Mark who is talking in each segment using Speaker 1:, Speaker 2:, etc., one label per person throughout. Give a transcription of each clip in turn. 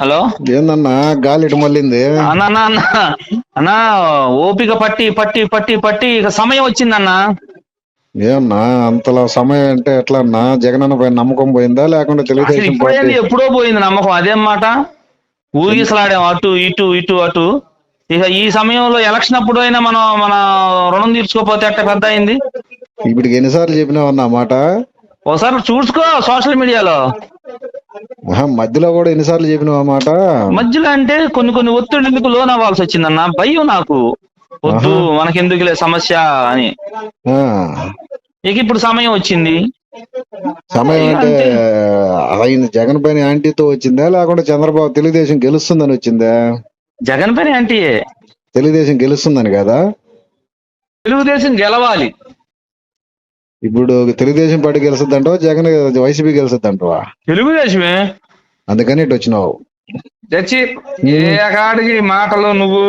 Speaker 1: Hello?
Speaker 2: ఏందన్నా గాలి ఇటు మళ్ళింది?
Speaker 1: అన్న అన్న అన్న. అన్న ఓపిక పట్టి పట్టి పట్టి పట్టి ఇక సమయం వచ్చిందన్న.
Speaker 2: ఏమన్నా అంతలా సమయం అంటే ఎట్లా అన్నా జగనన్న పైన నమ్మకం పోయిందా? లేకుంటే
Speaker 1: అసలు
Speaker 2: తెలుగుదేశం
Speaker 1: ఇప్పుడేంది
Speaker 2: పార్టీ?
Speaker 1: ఎప్పుడో పోయింది నమ్మకం అదేం మాట? ఊగిసలాడాం అటు ఇటు ఇటు అటు. ఇక ఈ సమయంలో ఎలక్షన్ అప్పుడు అయినా మనం మన రుణం తీర్చుకోకపోతే ఎట్ట పెద్ద అయింది.
Speaker 2: ఇప్పటికి ఎన్నిసార్లు చెప్పినావన్నా మాట?
Speaker 1: ఒకసారి చూసుకో సోషల్ మీడియాలో.
Speaker 2: మధ్యలో కూడా ఎన్నిసార్లు చెప్పినావు ఆ మాట?
Speaker 1: మధ్యలో అంటే కొన్ని కొన్ని ఒత్తిడికి లోన్ అవ్వాల్సి వచ్చిందన్న? భయం నాకు. వద్దు మనకెందుకులే సమస్య అని. ఇక ఇప్పుడు సమయం వచ్చింది.
Speaker 2: సమయం అంటే ఆయన జగన్ పైన యాంటీతో వచ్చిందా? లేకుంటే చంద్రబాబు తెలుగుదేశం గెలుస్తుందని వచ్చిందా?
Speaker 1: జగన్ పని అంటే
Speaker 2: తెలుగుదేశం గెలుస్తుందని కదా?
Speaker 1: తెలుగుదేశం గెలవాలి.
Speaker 2: ఇప్పుడు తెలుగుదేశం పార్టీ గెలుస్తుందంటావా? జగన్ వైసీపీ గెలుస్తుందంటావా?
Speaker 1: తెలుగుదేశమే?
Speaker 2: అందుకని ఇటు వచ్చినావు.
Speaker 1: తెచ్చి ఏ కాడికి మాటలు నువ్వు?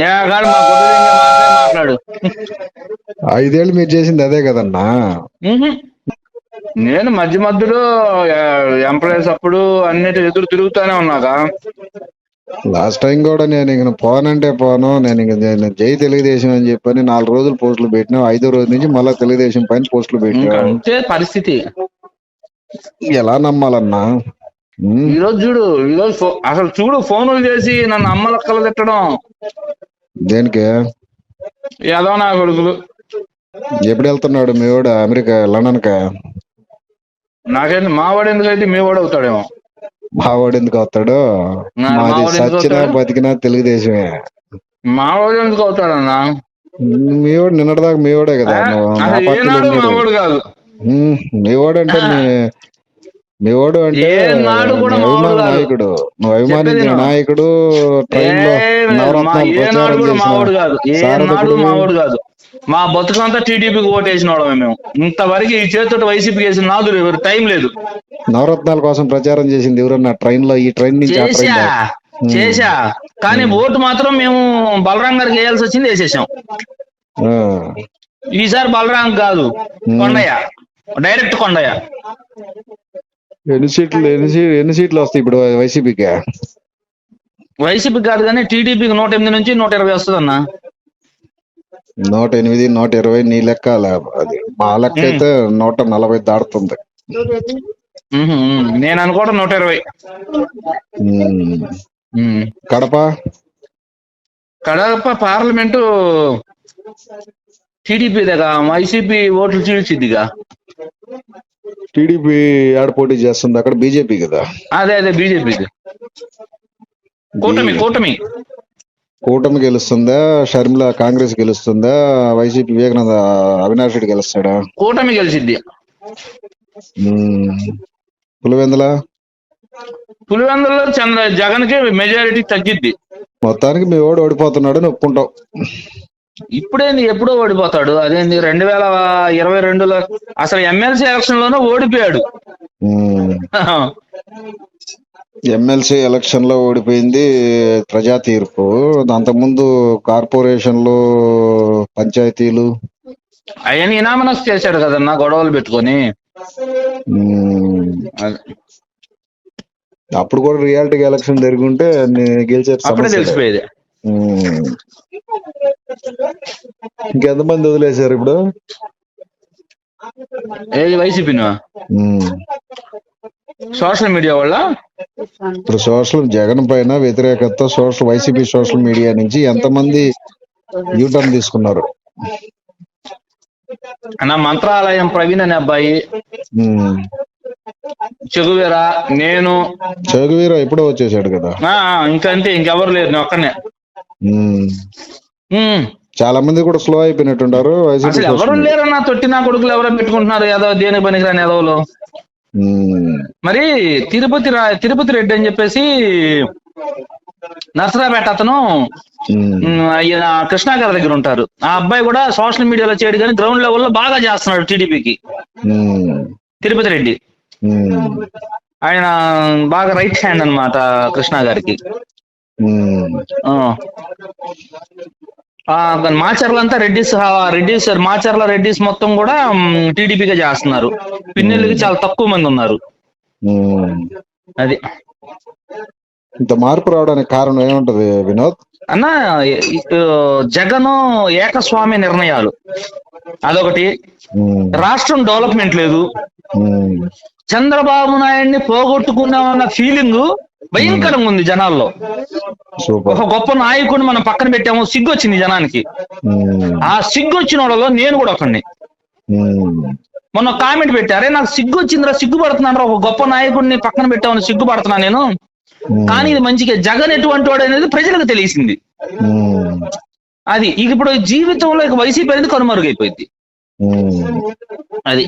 Speaker 1: ఏ కాడు మా కుటుంబంగా మాట్లాడే.
Speaker 2: ఐదేళ్ళు మీరు చేసింది అదే కదన్నా.
Speaker 1: నేను మధ్య మధ్యలో ఎంప్లాయీస్ అప్పుడు అన్నిటి ఎదురు తిరుగుతానే ఉన్నాగా.
Speaker 2: లాస్ట్ టైం కూడా నేను ఇంక పోనంటే పోను నేను ఇంక నేను జై తెలుగుదేశం అని చెప్పని నాలుగు రోజులు పోస్టులు పెట్టినా ఐదో రోజు నుంచి మళ్ళా తెలుగుదేశం పైన పోస్టులు పెట్టినా.
Speaker 1: అంతే పరిస్థితి.
Speaker 2: ఎలా నమ్మాలన్నా? ఉమ్,
Speaker 1: ఈ రోజు చూడు ఈ రోజు ఫో- అసలు చూడు ఫోన్లు చేసి నన్ను అమ్మలక్కలు తిట్టడం.
Speaker 2: దేనికి?
Speaker 1: ఏదో నా కొడుకులు.
Speaker 2: ఎప్పుడు వెళ్తున్నాడు మీ వాడు అమెరికా లండన్ కా
Speaker 1: నాకేంటి మావాడు ఎందుకైతే మీ వాడు అవుతాడేమో.
Speaker 2: మా వాడు ఎందుకు
Speaker 1: నా
Speaker 2: మాది
Speaker 1: మావాడు
Speaker 2: సచ్చినా? బతికినా తెలుగుదేశమే.
Speaker 1: మావాడు ఎందుకు అవుతాడన్నా
Speaker 2: మీ వాడు నిన్నటిదాకా కదా.
Speaker 1: మావాడు కాదు.
Speaker 2: ఉమ్, మీ వాడు అంటే మీ మీ వాడు అంటే. నాయకుడు. నువ్వు అభిమానించిన. నాయకుడు ట్రైన్లో
Speaker 1: ఏ మా-
Speaker 2: నవరత్నాలు ప్రచారం
Speaker 1: మావాడు
Speaker 2: చేసిన
Speaker 1: మావాడు మా బతుకంతా టీడీపీకి ఓటేసిన వాళ్ళమే మేము. ఇంతవరకు ఈ చేతితో వైసీపీకి వేసిన నాదురు ఎవరు? టైం లేదు.
Speaker 2: నవరత్నాల కోసం ప్రచారం చేసింది ఎవరన్నా ట్రైన్లో ఈ ట్రైన్ నుంచి
Speaker 1: చేశా. కానీ ఓటు మాత్రం మేము బలరాం గారికి వేయాల్సి వచ్చింది వేసేసాం. ఈసారి బలరాం కాదు. కొండయ్య. డైరెక్ట్ కొండయ్య.
Speaker 2: ఎన్ని సీట్లు ఎన్ని సీ- ఎన్ని సీట్లు వస్తాయి ఇప్పుడు వైసీపీకి?
Speaker 1: వైసీపీ కాదు కానీ టీడీపీకి నూట ఎనిమిది నుంచి నూట ఇరవై వస్తుంది అన్న
Speaker 2: నూట ఎనిమిది నూట ఇరవై నీ లెక్క అది. మా లెక్క అయితే నూట నలభై దాడుతుంది
Speaker 1: నేను అనుకోవడం నూట ఇరవై.
Speaker 2: కడప?
Speaker 1: కడప పార్లమెంటు టీడీపీ దగ్గర వైసీపీ ఓట్లు చీల్చిద్దిగా.
Speaker 2: టీడీపీ ఆడ పోటీ చేస్తుంది? అక్కడ బీజేపీ కదా.
Speaker 1: అదే అదే బీజేపీది కూటమి కూటమి.
Speaker 2: కూటమి గెలుస్తుందా? షర్మిల కాంగ్రెస్ గెలుస్తుందా? వైసీపీ వివేకానంద అవినాష్ రెడ్డి గెలుస్తాడా?
Speaker 1: కూటమి గెలిచిద్ది.
Speaker 2: ఉమ్. పులివెందుల?
Speaker 1: పులివెందులో చంద్ర జగన్కి మెజారిటీ తగ్గిద్ది.
Speaker 2: మొత్తానికి మీ వాడు ఓడిపోతున్నాడు అని ఒప్పుకుంటావు
Speaker 1: ఇప్పుడేంది ఎప్పుడో ఓడిపోతాడు అదేంది రెండు వేల ఇరవై రెండులో అసలు ఎమ్మెల్సీ ఎలక్షన్లోనే ఓడిపోయాడు
Speaker 2: ఎమ్మెల్సీ ఎలక్షన్లో ఓడిపోయింది ప్రజా తీర్పు అంతకుముందు కార్పొరేషన్లు పంచాయతీలు
Speaker 1: అవన్నీ ఇనామనస్ చేశాడు కదన్నా గొడవలు పెట్టుకొని.
Speaker 2: అప్పుడు కూడా రియాలిటీ ఎలక్షన్ జరిగి ఉంటే గెలిచే
Speaker 1: అప్పుడే. తెలిసిపోయేది.
Speaker 2: ఇంకెంతమంది వదిలేశారు ఇప్పుడు?
Speaker 1: ఏది వైసీపీనా?
Speaker 2: ఉమ్.
Speaker 1: సోషల్ మీడియా వల్ల
Speaker 2: ఇప్పుడు సోషల్ జగన్ పైన వ్యతిరేకత సోషల్ వైసీపీ సోషల్ మీడియా నుంచి ఎంతమంది యూటర్న్ తీసుకున్నారు?
Speaker 1: నా మంత్రాలయం ప్రవీణ్ అనే అబ్బాయి. చెగువేరా నేను.
Speaker 2: చౌకవీర ఎప్పుడో వచ్చేసాడు కదా.
Speaker 1: ఆ, ఇంకంతే ఇంకెవరు లేరు నేను ఒక్కనే.
Speaker 2: చాలా మంది కూడా స్లో అయిపోయినట్టుంటారు
Speaker 1: అసలు ఎవరు
Speaker 2: మీడియా.
Speaker 1: లేరన్నా తొట్టి నా కొడుకులు ఎవరో పెట్టుకుంటున్నారు ఏదో దేనికి పనికిరాని ఎదవలు
Speaker 2: ఉమ్.
Speaker 1: మరి తిరుపతి తిరుపతి రెడ్డి అని చెప్పేసి నర్సరాపేట అతను కృష్ణా గారి దగ్గర ఉంటారు ఆ అబ్బాయి కూడా సోషల్ మీడియాలో చేయడు కానీ గ్రౌండ్ లెవెల్లో బాగా చేస్తున్నాడు టీడీపీకి. తిరుపతి రెడ్డి. ఆయన బాగా రైట్ హ్యాండ్ అన్నమాట కృష్ణా గారికి
Speaker 2: ఉమ్.
Speaker 1: ఆ. ఆ, మాచర్ల అంతా రెడ్డిస్ రెడ్డిస్ మాచర్ల రెడ్డిస్ మొత్తం కూడా టీడీపీగా చేస్తున్నారు పిన్నెల్లికి చాలా తక్కువ మంది ఉన్నారు. అది
Speaker 2: ఇంత మార్పు రావడానికి కారణం ఏముంటది వినోద్
Speaker 1: అన్న జగన్ ఏకస్వామ్య నిర్ణయాలు అదొకటి. రాష్ట్రం డెవలప్మెంట్ లేదు. చంద్రబాబు నాయుడిని పోగొట్టుకున్నామన్న ఫీలింగ్ భయంకరంగా ఉంది జనాల్లో ఒక గొప్ప నాయకుడిని మనం పక్కన పెట్టాము సిగ్గు వచ్చింది జనానికి. ఆ సిగ్గు వచ్చిన వాళ్ళలో నేను కూడా ఒకడిని. మొన్న కామెంట్ పెట్టారే నాకు సిగ్గు వచ్చిందిరా సిగ్గుపడుతున్నాను ఒక గొప్ప నాయకుడిని పక్కన పెట్టామని సిగ్గుపడుతున్నా నేను. కానీ ఇది మంచిగా జగన్ ఎటువంటి వాడు అనేది ప్రజలకు తెలిసింది. అది ఇక ఇప్పుడు జీవితంలో ఇక వైసీపీ అనేది కనుమరుగైపోయింది. అది.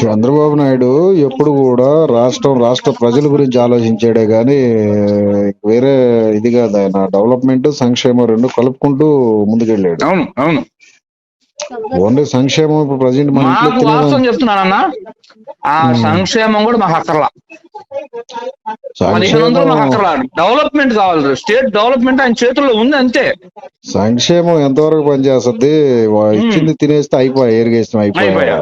Speaker 2: చంద్రబాబు నాయుడు ఎప్పుడు కూడా రాష్ట్రం రాష్ట్ర ప్రజల గురించి ఆలోచించాడే గాని వేరే ఇది కాదు ఆయన. డెవలప్మెంట్ సంక్షేమం రెండు కలుపుకుంటూ ముందుకెళ్ళాడు.
Speaker 1: అవును అవును.
Speaker 2: ఓన్లీ సంక్షేమం ఇప్పుడు ప్రజెంట్ మన ఇంట్లో
Speaker 1: వాస్తవం చెప్తున్నానన్న ఆ సంక్షేమం కూడా మాకు అక్కర్లా. డెవలప్మెంట్ కావాలి స్టేట్ డెవలప్మెంట్ ఆయన చేతుల్లో ఉంది అంతే.
Speaker 2: సంక్షేమం ఎంతవరకు పనిచేస్తుంది? ఇచ్చింది తినేస్తే అయిపోయా అయిపోయా?
Speaker 1: అయిపోయా.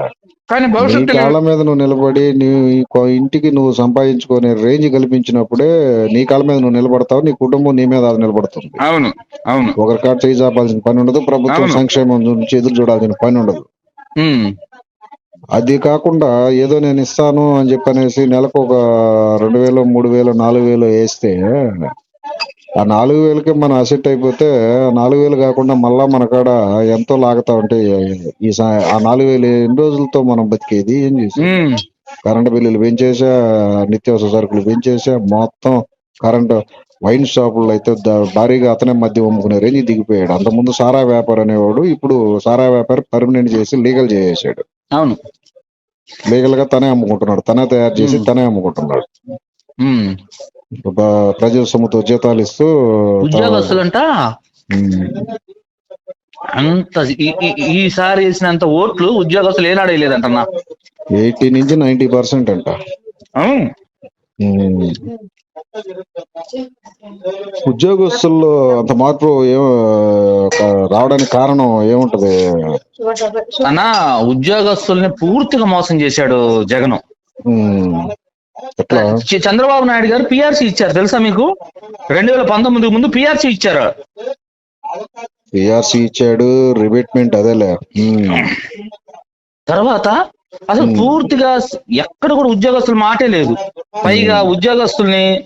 Speaker 1: కానీ
Speaker 2: నీ
Speaker 1: భవిష్యత్తు
Speaker 2: కాళ్ళ మీద నువ్వు నిలబడి నీ ఇంటికి నువ్వు సంపాదించుకునే రేంజ్ కల్పించినప్పుడే నీ కాళ్ళ మీద నువ్వు నిలబడతావు నీ కుటుంబం నీ మీద అది నిలబడుతుంది
Speaker 1: అవును అవును
Speaker 2: ఒకరి కాడ చేయి చాపాల్సిన పని ఉండదు ప్రభుత్వం. సంక్షేమం నుంచి ఎదురు చూడాల్సిన పని ఉండదు. అది కాకుండా ఏదో నేను ఇస్తాను అని చెప్పనేసి నెలకు ఒక రెండు వేలు మూడు వేలు నాలుగు వేలు వేస్తే ఆ నాలుగు వేలకి మనం అసెట్ అయిపోతే నాలుగు వేలు కాకుండా మళ్ళా మన కాడ ఎంతో లాగుతా ఉంటే ఈ ఆ నాలుగు వేలు ఎన్ని రోజులతో మనం బతికేది? ఏం చేసి. కరెంట్ బిల్లులు పెంచేసా నిత్యావసర సరుకులు పెంచేసా మొత్తం కరెంట్ వైన్ షాపుల్లో అయితే భారీగా అతనే మద్యం అమ్ముకునే రేంజ్ దిగిపోయాడు. అంతకుముందు సారా వ్యాపారం అనేవాడు ఇప్పుడు సారా వ్యాపారం పర్మనెంట్ చేసి లీగల్ చేసేసాడు.
Speaker 1: అవును.
Speaker 2: లీగల్గా తనే అమ్ముకుంటున్నాడు. తనే తయారు చేసి తనే అమ్ముకుంటున్నాడు. సొమ్ముతో జీతాలు ఇస్తూ
Speaker 1: ఉద్యోగస్తులంట? అంత ఈసారి వేసినంత ఓట్లు ఉద్యోగస్తులు ఏనాడు వేయలేదంటన్నా?
Speaker 2: ఎయిటీ నుంచి నైన్టీ పర్సెంట్ అంట. ఉద్యోగస్తుల్లో అంత మార్పు ఏం రావడానికి కారణం ఏముంటది?
Speaker 1: అన్న ఉద్యోగస్తుల్ని పూర్తిగా మోసం చేశాడు జగన్. చంద్రబాబు నాయుడు గారు పిఆర్సీ ఇచ్చారు తెలుసా మీకు? రెండు వేల పంతొమ్మిది ముందు పిఆర్సీ ఇచ్చారు.
Speaker 2: పిఆర్సీ ఇచ్చాడు రిబెట్మెంట్ అదేలే.
Speaker 1: తర్వాత అసలు పూర్తిగా ఎక్కడ కూడా ఉద్యోగస్తుల మాటే లేదు. పైగా ఉద్యోగస్తుల్ని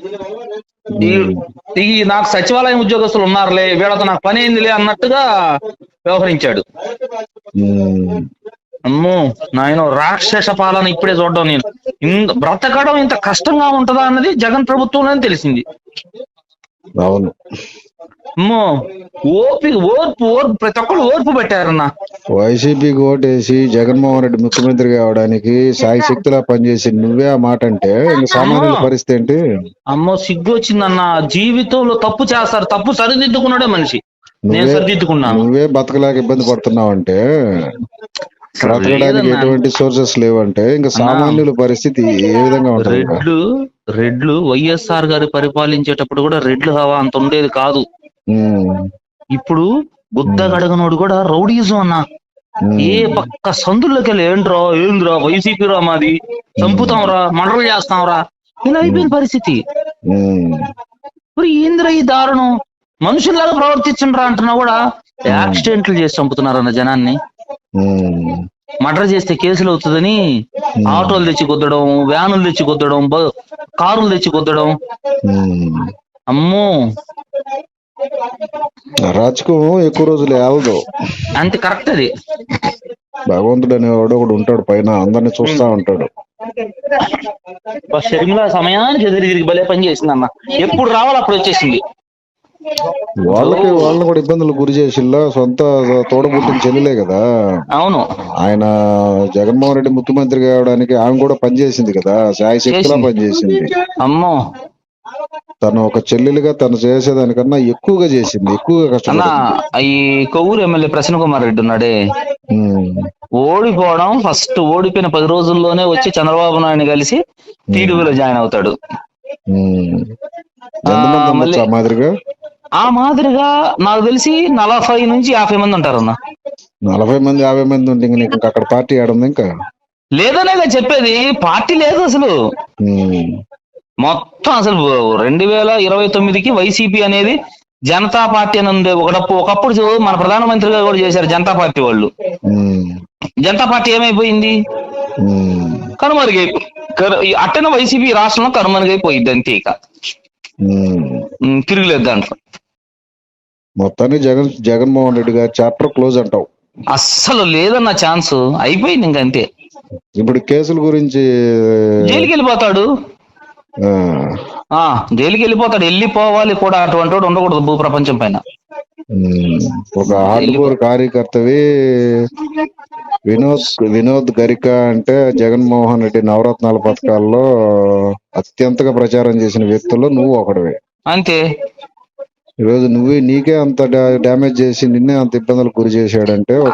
Speaker 1: ఈ- నాకు సచివాలయం ఉద్యోగస్తులు ఉన్నారులే వీళ్ళతో నాకు పని అయిందిలే అన్నట్టుగా వ్యవహరించాడు. అమ్మో నాయన రాక్షస పాలన ఇప్పుడే చూడడం నేను. ఇంత బ్రతకడం ఇంత కష్టంగా ఉంటదా అన్నది జగన్ ప్రభుత్వంలోనే తెలిసింది.
Speaker 2: అవును.
Speaker 1: అమ్మో ఓపిక ఓర్పు ఓర్పు ప్రతి ఒక్కరు ఓర్పు పెట్టారన్న.
Speaker 2: వైసీపీకి ఓటేసి జగన్మోహన్ రెడ్డి ముఖ్యమంత్రి కావడానికి సాయి శక్తిలా పనిచేసి నువ్వే ఆ మాట అంటే ఇంక సామాన్యుల పరిస్థితి ఏంటి?
Speaker 1: అమ్మో సిగ్గు వచ్చిందన్న జీవితంలో తప్పు చేస్తారు తప్పు సరిదిద్దుకున్నాడే మనిషి. నేను సరిదిద్దుకున్నాను.
Speaker 2: నువ్వే బతకలేక ఇబ్బంది పడుతున్నావు అంటే బ్రతకడానికి. ఎటువంటి సోర్సెస్ లేవంటే ఇంకా సామాన్యుల పరిస్థితి ఏ విధంగా ఉంటుంది?
Speaker 1: రెడ్లు రెడ్లు వైఎస్ఆర్ గారి పరిపాలించేటప్పుడు కూడా రెడ్లు హవా అంత ఉండేది కాదు. ఇప్పుడు బుద్ధ గడగనోడు కూడా రౌడీజం అన్న. ఏ పక్క సందుల్లోకి వెళ్ళి ఏంట్రా ఏంద్రా వైసీపీ రా మాది చంపుతాంరా మర్డర్లు చేస్తాంరా ఇలా అయిపోయిన పరిస్థితి. మరి ఏంద్రా ఈ దారుణం మనుషుల్లాగా ప్రవర్తించండ్రా అంటున్నా కూడా యాక్సిడెంట్లు చేసి చంపుతున్నారన్న జనాన్ని. మర్డర్ చేస్తే కేసులు అవుతుందని ఆటోలు తెచ్చి కొద్దడం వ్యానులు తెచ్చి కొద్దడం కారులు తెచ్చి కొద్దడం. అమ్మో.
Speaker 2: రాజకం ఎక్కువ రోజులు ఏలదు.
Speaker 1: అంతే కరెక్ట్ అది.
Speaker 2: భగవంతుడు అనేవాడు ఒకడు ఉంటాడు పైన అందరిని చూస్తా ఉంటాడు.
Speaker 1: షర్మిల సమయానికి ఎదురు తిరిగి భలే పని చేసింది అన్న ఎప్పుడు రావాలి అప్పుడు వచ్చేసింది.
Speaker 2: వాళ్ళకి వాళ్ళని కూడా ఇబ్బందులు గురి చేసిల్లా సొంత తోడబుట్టిన చెల్లెలే కదా.
Speaker 1: అవును.
Speaker 2: ఆయన జగన్మోహన్ రెడ్డి ముఖ్యమంత్రి కావడానికి ఆమె కూడా పనిచేసింది కదా. సాయి శక్తిలా
Speaker 1: చేసింది.
Speaker 2: పనిచేసింది
Speaker 1: అమ్మో.
Speaker 2: తను ఒక చెల్లెలుగా తను చేసేదానికన్నా ఎక్కువగా చేసింది. ఎక్కువగా కష్టపడింది.
Speaker 1: ఈ కొవ్వూరు ఎమ్మెల్యే ప్రసన్న కుమార్ రెడ్డి ఉన్నాడే. ఓడిపోవడం ఫస్ట్ ఓడిపోయిన పది రోజుల్లోనే వచ్చి చంద్రబాబు నాయుడు కలిసి టీడీపీలో జాయిన్ అవుతాడు.
Speaker 2: మాదిరిగా?
Speaker 1: ఆ మాదిరిగా నాకు తెలిసి నలభై నుంచి యాభై మంది ఉంటారన్న.
Speaker 2: నలభై మంది యాభై మంది ఉంటే ఇంక నీకు అక్కడ పార్టీ ఆడుంది ఇంకా?
Speaker 1: లేదనే కదా చెప్పేది పార్టీ లేదు అసలు. మొత్తం అసలు రెండు వేల ఇరవై తొమ్మిదికి వైసీపీ అనేది జనతా పార్టీ అని ఉంది. ఒకటప్పుడు ఒకప్పుడు మన ప్రధానమంత్రిగా కూడా చేశారు జనతా పార్టీ వాళ్ళు. జనతా పార్టీ ఏమైపోయింది? కనుమరుగై అట్టన వైసీపీ రాష్ట్రంలో కనుమరుగైపోయింది అంతే ఇక. తిరుగులేదు దాంట్లో.
Speaker 2: మొత్తానికి జగన్ జగన్మోహన్ రెడ్డి గారి చాప్టర్ క్లోజ్ అంటావు.
Speaker 1: అస్సలు లేదన్న ఛాన్స్ అయిపోయింది ఇంకంతే
Speaker 2: ఇప్పుడు కేసుల గురించి
Speaker 1: జైలుకి వెళ్ళిపోతాడు
Speaker 2: ఆ,
Speaker 1: ఆ జైలుకి వెళ్ళిపోతాడు వెళ్ళిపోవాలి కూడా అటువంటి వాడు ఉండకూడదు భూ ప్రపంచం పైన
Speaker 2: ఒక హార్డ్కోర్ కార్యకర్తవి వినోద్ వినోద్ గరిక అంటే జగన్మోహన్ రెడ్డి నవరత్నాల పథకాల్లో అత్యంతగా ప్రచారం చేసిన వ్యక్తుల్లో నువ్వు ఒకడివే.
Speaker 1: అంతే.
Speaker 2: ఈరోజు నువ్వే నీకే అంత డ్యామేజ్ చేసి నిన్నే అంత ఇబ్బందులకు గురి చేశాడంటే ఒక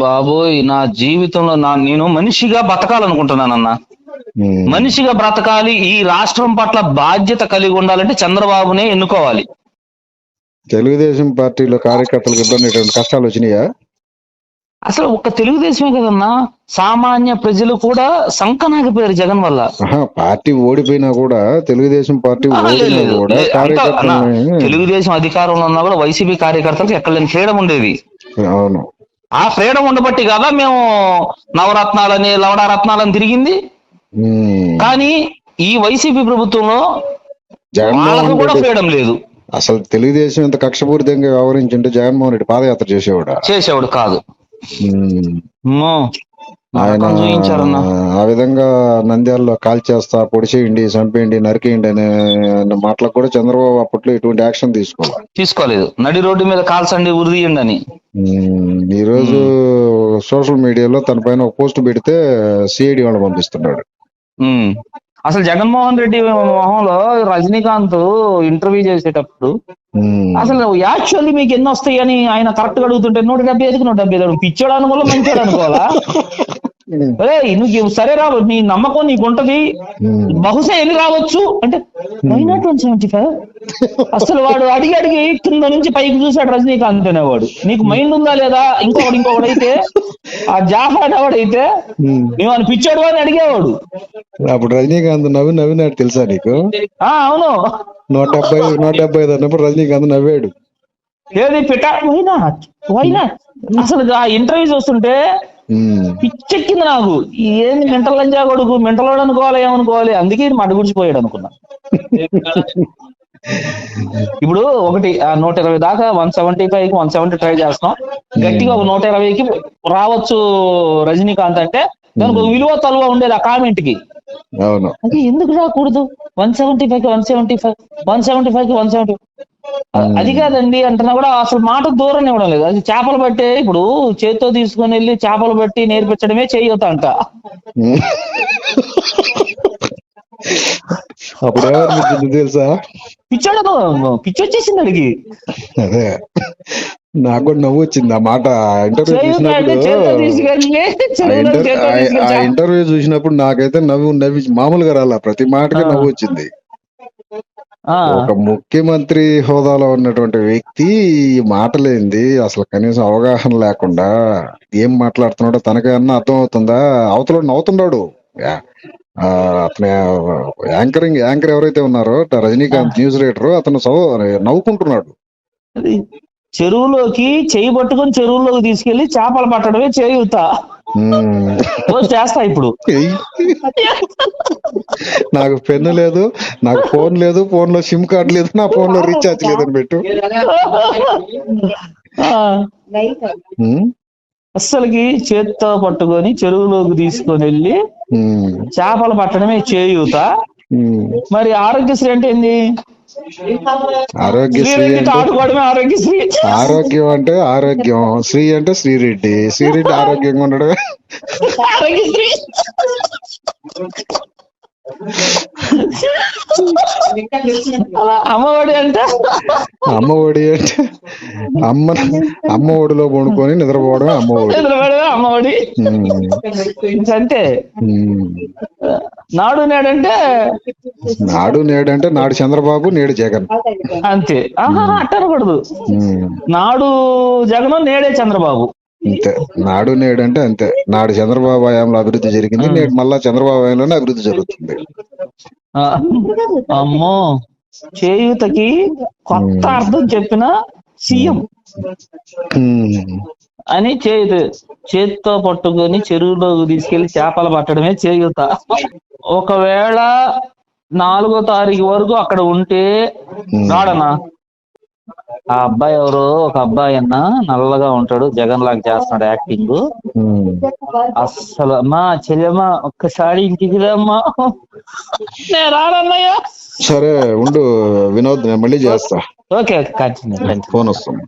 Speaker 1: బాబోయ్ నా జీవితంలో నా నేను మనిషిగా బతకాలనుకుంటున్నానన్న. మనిషిగా బ్రతకాలి ఈ రాష్ట్రం పట్ల బాధ్యత కలిగి ఉండాలంటే చంద్రబాబునే ఎన్నుకోవాలి.
Speaker 2: తెలుగుదేశం పార్టీలో కార్యకర్తలకు ఇబ్బంది కష్టాలు వచ్చినాయా?
Speaker 1: అసలు ఒక్క తెలుగుదేశమే కదన్నా సామాన్య ప్రజలు కూడా సంకనాగిపోయారు జగన్ వల్ల.
Speaker 2: పార్టీ ఓడిపోయినా కూడా తెలుగుదేశం పార్టీ. కూడా
Speaker 1: తెలుగుదేశం అధికారంలో ఉన్నా కూడా వైసీపీ కార్యకర్తలకు ఎక్కడ ఫ్రీడమ్ ఉండేది.
Speaker 2: అవును.
Speaker 1: ఆ ఫ్రీడమ్ ఉండబట్టి కదా మేము నవరత్నాలని లవడారత్నాలని తిరిగింది? కానీ ఈ వైసీపీ ప్రభుత్వంలో వాళ్ళకు
Speaker 2: జగన్మోహన్
Speaker 1: కూడా ఫ్రీడమ్ లేదు.
Speaker 2: అసలు తెలుగుదేశం ఇంత కక్షపూరితంగా వ్యవహరించుంటే జగన్మోహన్ రెడ్డి పాదయాత్ర చేసేవాడా?
Speaker 1: చేసేవాడు కాదు.
Speaker 2: ఆయన ఆ విధంగా నంద్యాలలో కాల్ చేస్తా పొడిచేయండి చంపేయండి నరికేయండి అనే మాటలకు కూడా చంద్రబాబు అప్పట్లో ఎటువంటి యాక్షన్ తీసుకోవాలి.
Speaker 1: తీసుకోలేదు. నడి రోడ్డు మీద కాల్చండి ఉరిదీయండి అని.
Speaker 2: ఈ రోజు సోషల్ మీడియాలో తన పైన ఒక పోస్ట్ పెడితే సిఐడి వాళ్ళు పంపిస్తున్నాడు.
Speaker 1: అసలు జగన్మోహన్ రెడ్డి మొహంలో రజనీకాంత్ ఇంటర్వ్యూ చేసేటప్పుడు అసలు యాక్చువల్లీ మీకు ఎన్ని వస్తాయి అని ఆయన కరెక్ట్గా అడుగుతుంటే నూట డెబ్బై ఐదుకి నూట డెబ్బై ఐదు పిచ్చోడు అనుకోవాలా మంచోడు అనుకోవాలా? అరే నువ్వు సరే రా నీ నమ్మకం నీకు ఉంటది.
Speaker 2: ఉమ్,
Speaker 1: బహుశా ఎన్ని రావచ్చు? అంటే నాట్ వన్ సెవెంటీ ఫైవ్ అసలు వాడు అడిగి అడిగి కింద నుంచి పైకి చూసాడు రజనీకాంత్ అనేవాడు. నీకు మైండ్ ఉందా లేదా? ఇంకొకటి ఇంకొకటి అయితే ఆ జాఫా అనేవాడైతే. నువ్వు అని పిచ్చాడు అని అడిగేవాడు.
Speaker 2: అప్పుడు రజనీకాంత్ నవ్వి నవ్వినాడు తెలుసా నీకు?
Speaker 1: ఆ అవును.
Speaker 2: నూట డెబ్బై నూట డెబ్బై ఐదు అన్నప్పుడు రజనీకాంత్ నవ్వాడు.
Speaker 1: ఏది పెట్టా? అసలు ఆ ఇంటర్వ్యూ చూస్తుంటే పిచ్చెక్కింది నాకు. ఏంది మెంటల్ లంజా కొడుకు? మెంటలోడు అనుకోవాలి ఏమనుకోవాలి? అందుకే ఈయన మడగుడిచిపోయాడు అనుకున్నా. ఇప్పుడు ఒకటి నూట ఇరవై దాకా వన్ సెవెంటీ ఫైవ్కి వన్ సెవెంటీ ట్రై చేస్తాం గట్టిగా ఒక నూట ఇరవైకి రావచ్చు రజనీకాంత్ అంటే దానికి ఒక విలువ తలువ ఉండేది ఆ కామెంట్కి.
Speaker 2: అవును.
Speaker 1: అది ఎందుకు రాకూడదు? వన్ సెవెంటీ ఫైవ్కి one seventy five one seventy ఫైవ్కి వన్ సెవెంటీ అది కాదండి అంటున్నా కూడా అసలు మాట దూరం ఇవ్వడం లేదు. అది చేపలు పట్టే ఇప్పుడు చేత్తో తీసుకొని వెళ్ళి చేపలు పట్టి నేర్పించడమే చేయొద్ద అంట.
Speaker 2: అప్పుడు ఏమనిపించింది తెలుసా?
Speaker 1: పిచ్చోడు పిచ్చి వచ్చేసింది అడిగి.
Speaker 2: అదే. నాకు కూడా నవ్వు వచ్చింది. ఆ మాట ఇంటర్వ్యూ చూసినప్పుడు ఆ ఇంటర్వ్యూ చూసినప్పుడు నాకైతే నవ్వు నవ్వి మామూలుగా రాలా. ప్రతి మాటకి. నవ్వు వచ్చింది. ఒక ముఖ్యమంత్రి హోదాలో ఉన్నటువంటి వ్యక్తి ఈ మాటలేంది అసలు కనీసం అవగాహన లేకుండా ఏం మాట్లాడుతున్నాడో తనకే అన్న అర్థం అవుతుందా? అవతల నవ్వుతున్నాడు. అతని యాంకరింగ్ యాంకర్ ఎవరైతే ఉన్నారో రజనీకాంత్ న్యూస్ రీడర్ అతను నవ్వుకుంటున్నాడు.
Speaker 1: చెరువులోకి చేయి పట్టుకొని చెరువులోకి తీసుకెళ్ళి చేపలు పట్టడమే చేయుత. చేస్తా ఇప్పుడు.
Speaker 2: నాకు పెన్ను లేదు నాకు ఫోన్ లేదు ఫోన్లో సిమ్ కార్డ్ లేదు నా ఫోన్లో రీఛార్జ్ లేదని పెట్టు.
Speaker 1: అస్సలకి చేత్తో పట్టుకొని చెరువులోకి తీసుకొని వెళ్ళి చేపలు పట్టడమే చేయూత. మరి ఆరోగ్యశ్రీ అంటే ఏంది?
Speaker 2: ఆరోగ్యశ్రీ ఆరోగ్యం అంటే ఆరోగ్యం. శ్రీ అంటే శ్రీరెడ్డి. శ్రీరెడ్డి ఆరోగ్యంగా ఉండడమే.
Speaker 1: ఆరోగ్యశ్రీ. అలా అమ్మఒడి అంటే?
Speaker 2: అమ్మ ఒడి అంటే అమ్మ అమ్మ ఒడిలో పడుకొని నిద్రపోవడమే అమ్మ ఒడి.
Speaker 1: అమ్మఒడి
Speaker 2: ఉమ్.
Speaker 1: నాడు నేడంటే
Speaker 2: నాడు నేడు అంటే నాడు చంద్రబాబు నేడు జగన్.
Speaker 1: అంతే. ఆహా అట్ట అనకూడదు. నాడు జగన్ నేడే చంద్రబాబు.
Speaker 2: అంతే. నాడు నేడు అంటే అంతే. నాడు చంద్రబాబు హయాంలో అభివృద్ధి జరిగింది నేడు మళ్ళా చంద్రబాబు హయాంలోనే అభివృద్ధి జరుగుతుంది.
Speaker 1: అమ్మో. చేయూతకి కొత్త అర్థం చెప్పిన సీఎం. అని చేయుత చేతితో పట్టుకొని చెరువులోకి తీసుకెళ్ళి చేపలు పట్టడమే చేయూత. ఒకవేళ నాలుగో తారీఖు వరకు అక్కడ ఉంటే రాడనా? ఆ అబ్బాయి ఎవరో? ఒక అబ్బాయి అన్న నల్లగా ఉంటాడు జగన్ లాగా చేస్తున్నాడు యాక్టింగ్. అస్సలు అమ్మా చెల్లెమ్మా ఒక్కసారి ఇంటికి రమ్మా. నేను రాడన్నయ్యా
Speaker 2: సరే ఉండు వినోద్ నేను మళ్ళీ చేస్తా.
Speaker 1: ఓకే
Speaker 2: ఫోన్ వస్తుంది.